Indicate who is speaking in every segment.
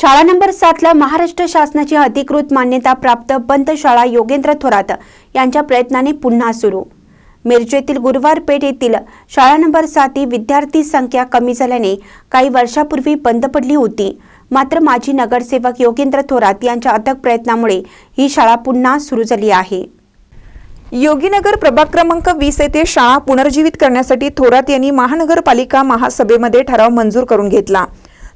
Speaker 1: शाळा नंबर सातला महाराष्ट्र शासनाची अधिकृत मान्यता प्राप्त बंद शाळा योगेंद्र थोरात यांच्या प्रयत्नाने पुन्हा सुरू. मिरजेतील गुरुवार पेठ येथील शाळा नंबर सात ही विद्यार्थी संख्या कमी झाल्याने काही वर्षापूर्वी बंद पडली होती. मात्र माजी नगरसेवक योगेंद्र थोरात यांच्या अथक प्रयत्नामुळे ही शाळा पुन्हा सुरू झाली आहे.
Speaker 2: योगीनगर प्रभाग क्रमांक वीस येथे शाळा पुनर्जीवित करण्यासाठी थोरात यांनी महानगरपालिका महासभेमध्ये ठराव मंजूर करून घेतला.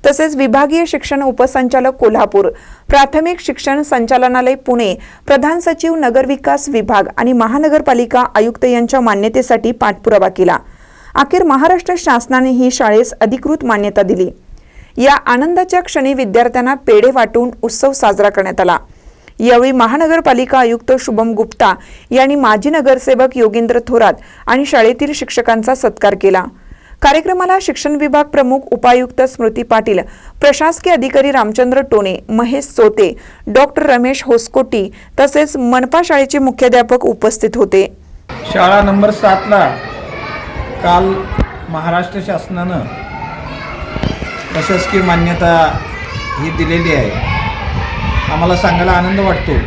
Speaker 2: तसेच विभागीय शिक्षण उपसंचालक कोल्हापूर प्राथमिक शिक्षण संचालनालय पुणे प्रधान सचिव नगरविकास विभाग आणि महानगरपालिका आयुक्त यांच्या मान्यतेसाठी पाठपुरावा केला. अखेर महाराष्ट्र शासनाने ही शाळेस अधिकृत मान्यता दिली. या आनंदाच्या क्षणी विद्यार्थ्यांना पेढे वाटून उत्सव साजरा करण्यात आला. यावेळी महानगरपालिका आयुक्त शुभम गुप्ता यांनी माजी नगरसेवक योगेंद्र थोरात आणि शाळेतील शिक्षकांचा सत्कार केला. कार्यक्रमाला शिक्षण विभाग प्रमुख उपायुक्त स्मृती पाटील प्रशासकीय अधिकारी रामचंद्र टोने महेश सोते डॉक्टर रमेश होसकोटी तसेच मनपा शाळेचे मुख्याध्यापक उपस्थित होते.
Speaker 3: शाळा नंबर सातला काल महाराष्ट्र शासनानं प्रशासकीय मान्यता ही दिलेली आहे. आम्हाला सांगायला आनंद वाटतो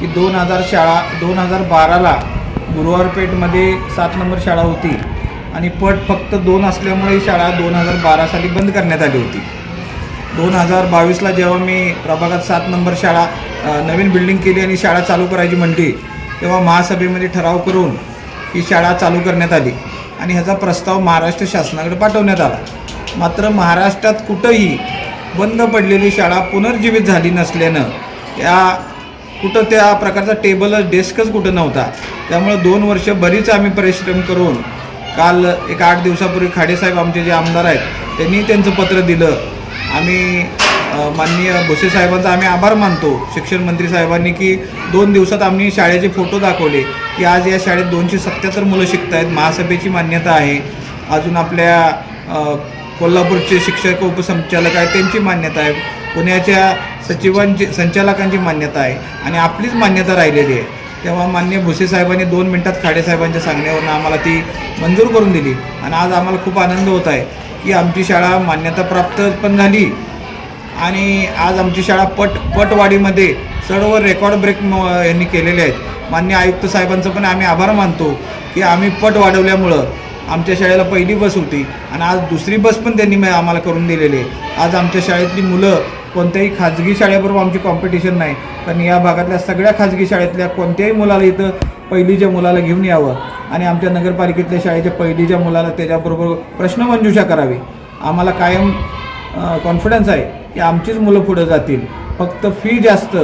Speaker 3: की दोन हजार शाळा दोन हजार बाराला गुरुवारपेठमध्ये सात नंबर शाळा होती. आणि पट फक्त दोन असल्यामुळे ही शाळा दोन हजार बारा साली बंद करण्यात आली होती. दोन हजार बावीसला जेव्हा मी प्रभागात सात नंबर शाळा नवीन बिल्डिंग केली आणि शाळा चालू करायची म्हणली तेव्हा महासभेमध्ये ठराव करून ही शाळा चालू करण्यात आली आणि ह्याचा प्रस्ताव महाराष्ट्र शासनाकडे पाठवण्यात आला. मात्र महाराष्ट्रात कुठंही बंद पडलेली शाळा पुनर्जीवित झाली नसल्यानं या कुठं त्या प्रकारचा टेबल डेस्कच कुठं नव्हता. त्यामुळं दोन वर्ष बरीच आम्ही परिश्रम करून काल एक आठ दिवसापूर्वी खाडेसाहेब आमचे जे आमदार आहेत त्यांनी त्यांचं पत्र दिलं. आम्ही माननीय भुसे साहेबांचा आम्ही आभार मानतो. शिक्षण मंत्री साहेबांनी की दोन दिवसात आम्ही शाळेचे फोटो दाखवले की आज या शाळेत दोनशे सत्याहत्तर मुलं शिकत आहेत महासभेची मान्यता आहे. अजून आपल्या कोल्हापूरचे शिक्षक उपसंचालक आहेत त्यांची मान्यता आहे. पुण्याच्या सचिवांची संचालकांची मान्यता आहे. आणि आपलीच मान्यता राहिलेली आहे. तेव्हा मान्य भुसे साहेबांनी दोन मिनटात खाडेसाहेबांच्या सांगण्यावरनं आम्हाला ती मंजूर करून दिली. आणि आज आम्हाला खूप आनंद होत आहे की आमची शाळा मान्यताप्राप्त पण झाली. आणि आज आमची शाळा पट पटवाडीमध्ये सर्व रेकॉर्ड ब्रेक यांनी केलेले आहेत. मान्य आयुक्त साहेबांचं पण आम्ही आभार मानतो की आम्ही पट वाढवल्यामुळं आमच्या शाळेला पहिली बस होती आणि आज दुसरी बस पण त्यांनी आम्हाला करून दिलेली आहे. आज आमच्या शाळेतली मुलं कोणत्याही खाजगी शाळेबरोबर आमची कॉम्पिटिशन नाही. पण या भागातल्या सगळ्या खाजगी शाळेतल्या कोणत्याही मुलाला इथं पहिलीच्या मुलाला घेऊन यावं आणि आमच्या नगरपालिकेतल्या शाळेच्या पहिलीच्या मुलाला त्याच्याबरोबर प्रश्नमंजुषा करावी आम्हाला कायम कॉन्फिडन्स आहे की आमचीच मुलं पुढं जातील. फक्त फी जास्त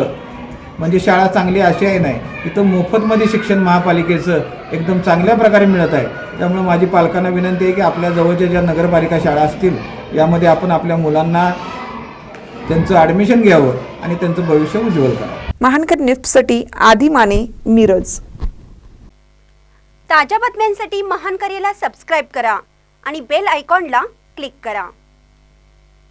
Speaker 3: म्हणजे शाळा चांगली अशी आहे नाही. इथं मोफतमध्ये शिक्षण महापालिकेचं एकदम चांगल्या प्रकारे मिळत आहे. त्यामुळे माझी पालकांना विनंती आहे की आपल्या जवळच्या ज्या नगरपालिका शाळा असतील यामध्ये आपण आपल्या मुलांना त्यांचं ॲडमिशन घ्यावं आणि त्यांचं भविष्य उज्ज्वल करावं
Speaker 2: महानकर न्यूजसाठी आधी माने मिरज.
Speaker 1: ताज्या बातम्यांसाठी महान करेला सबस्क्राईब करा आणि बेल आयकॉनला क्लिक करा.